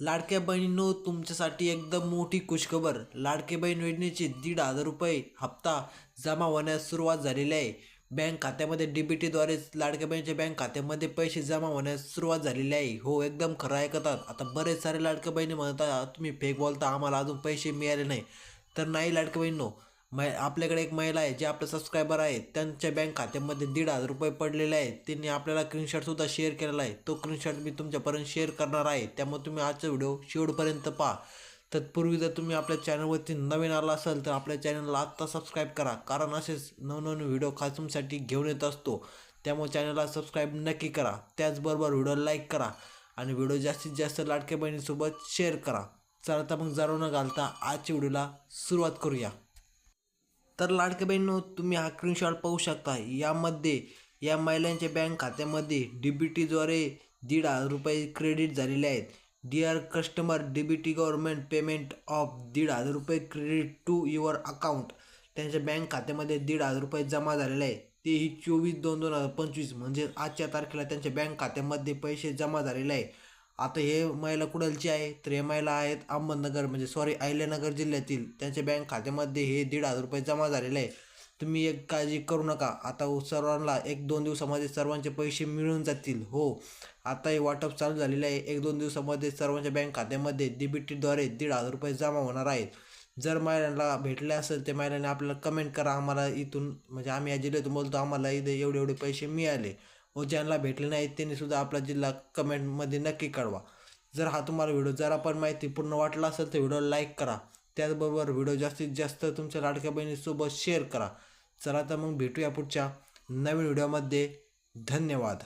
लाडक्या बहिणींनो तुमच्यासाठी एकदम मोठी खुशखबर. लाडके बहीण योजनेचे दीड हजार रुपये हप्ता जमा होण्यास सुरुवात झालेली आहे. बँक खात्यामध्ये डी बी टीद्वारेच लाडक्या बहिणीच्या बँक खात्यामध्ये पैसे जमा होण्यास सुरुवात झालेली आहे. हो एकदम खरं ऐकतात. आता बरेच सारे लाडक्या बहिणी म्हणतात तुम्ही फेक बोलता आम्हाला अजून पैसे मिळाले नाही. तर नाही लाडक्या बहिणीनो मै आपल्याकडे एक महिला आहे जे आपले सबस्क्रायबर आहेत त्यांच्या बँक खात्यामध्ये दीड हजार रुपये पडलेले आहेत. त्यांनी आपल्याला स्क्रीनशॉटसुद्धा शेअर केलेला आहे. तो स्क्रीनशॉट मी तुमच्यापर्यंत शेअर करणार आहे. त्यामुळे तुम्ही आजचा व्हिडिओ शेवटपर्यंत पहा. तत्पूर्वी जर तुम्ही आपल्या चॅनलवरती नवीन आला असाल तर आपल्या चॅनलला आत्ता सबस्क्राईब करा. कारण असेच नवनवीन व्हिडिओ खास तुमच्यासाठी घेऊन येत असतो. त्यामुळे चॅनलला सबस्क्राईब नक्की करा. त्याचबरोबर व्हिडिओ लाईक करा. आणि व्हिडिओ जास्तीत जास्त लाडक्या बहिणीसोबत शेअर करा. चला तर मग जाणून न घालता आजच्या व्हिडिओला सुरुवात करूया. तर लाडके बहिणींनो तुम्ही हा स्क्रीनशॉट पाहू शकता. यामध्ये या महिलांच्या बँक खात्यामध्ये डी बी टीद्वारे दीड हजार रुपये क्रेडिट झालेले आहेत. Dear customer D B T government payment of दीड हजार रुपये क्रेडिट टू युअर अकाउंट त्यांच्या बँक खात्यामध्ये दीड हजार रुपये जमा झालेले आहे तेही चोवीस दोन दोन हजार पंचवीस म्हणजे आजच्या तारखेला त्यांच्या बँक खात्यामध्ये पैसे जमा झालेले आहे आता हे महिला कुडलची आहे तर हे महिला आहेत अहमदनगर म्हणजे सॉरी अहिल्यानगर जिल्ह्यातील. त्यांच्या बँक खात्यामध्ये हे दीड हजार रुपये जमा झालेले आहे. तुम्ही एक काळजी करू नका. आता सर्वांना एक दोन दिवसामध्ये सर्वांचे पैसे मिळून जातील. हो. आता हे वाटप चालू झालेले आहे. एक दोन दिवसामध्ये सर्वांच्या बँक खात्यामध्ये डीबीटीद्वारे दीड हजार रुपये जमा होणार आहेत जर महिलांना भेटले असेल ते महिलांनी आपल्याला कमेंट करा आम्हाला इथून म्हणजे आम्ही या जिल्ह्यातून बोलतो आम्हाला इथे एवढे एवढे पैसे मिळाले व ज्यांना भेटले नाहीत त्यांनीसुद्धा आपला जिल्हा कमेंटमध्ये नक्की कळवा. जर हा तुम्हाला व्हिडिओ जरा पण माहिती पूर्ण वाटला असेल तर व्हिडिओ लाईक करा. त्याचबरोबर व्हिडिओ जास्तीत जास्त तुमच्या लाडक्या बहिणीसोबत शेअर करा. चला तर मग भेटूया पुढच्या नवीन व्हिडिओमध्ये धन्यवाद.